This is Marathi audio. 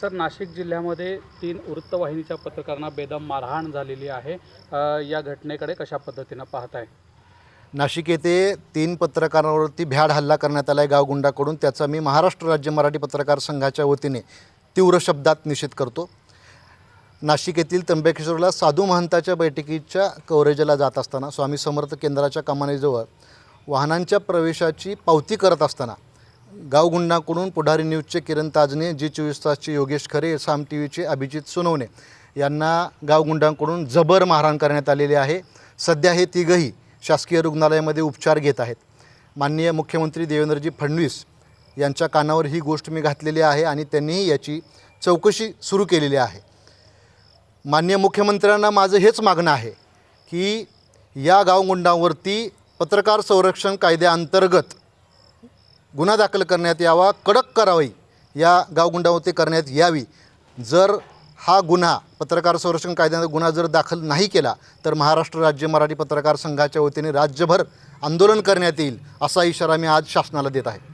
सर नाशिक जिल्ह्यामध्ये तीन वृत्तवाहिनीच्या पत्रकारांना बेदम मारहाण झालेली आहे. या घटनेकडे कशा पद्धतीनं पाहताय नाशिक येथे तीन पत्रकारांवरती भ्याड हल्ला करण्यात आला आहे गावगुंडाकडून त्याचा मी महाराष्ट्र राज्य मराठी पत्रकार संघाच्या वतीने तीव्र शब्दात निषेध करतो. नाशिक येथील त्र्यंबकेश्वरला साधू महंताच्या बैठकीच्या कव्हरेजला जात असताना स्वामी समर्थ केंद्राच्या कमानीजवळ वाहनांच्या प्रवेशाची पावती करत असताना गावगुंडाकडून पुढारी न्यूजचे किरण ताजने जी चोवीस तासचे योगेश खरे साम टी व्हीचे अभिजित सोनवणे यांना गावगुंडांकडून जबर मारहाण करण्यात आलेली आहे. सध्या हे तिघही शासकीय रुग्णालयामध्ये उपचार घेत आहेत. माननीय मुख्यमंत्री देवेंद्रजी फडणवीस यांच्या कानावर ही गोष्ट मी घातलेली आहे आणि त्यांनीही याची चौकशी सुरू केलेली आहे. माननीय मुख्यमंत्र्यांना माझं हेच मागणं आहे की या गावगुंडांवरती पत्रकार संरक्षण कायद्याअंतर्गत गुन्हा दाखल करण्यात यावा कडक कारवाई या गावगुंडावरती करण्यात यावी. जर हा गुन्हा पत्रकार संरक्षण कायद्याचा गुन्हा जर दाखल नाही केला तर महाराष्ट्र राज्य मराठी पत्रकार संघाच्या वतीने राज्यभर आंदोलन करण्यात येईल असा इशारा मी आज शासनाला देत आहे.